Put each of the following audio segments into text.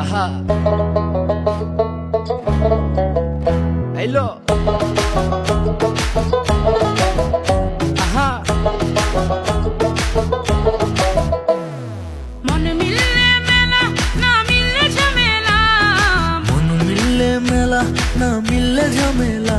আহা হ্যালো আহা মন মিললে মেলা না মিললে ঝামেলা মন মিললে মেলা না মিললে ঝামেলা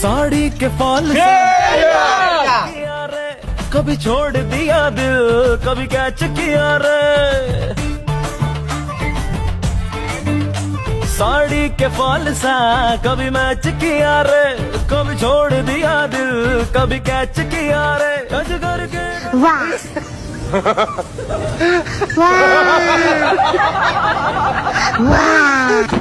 साड़ी के फॉल कभी छोड़ दिया दिल कभी कैच किया रे। साड़ी के फॉल सा कभी मैच किया रे। कभी छोड़ दिया दिल कभी कैच किया रे। अजगर के Wow. wow.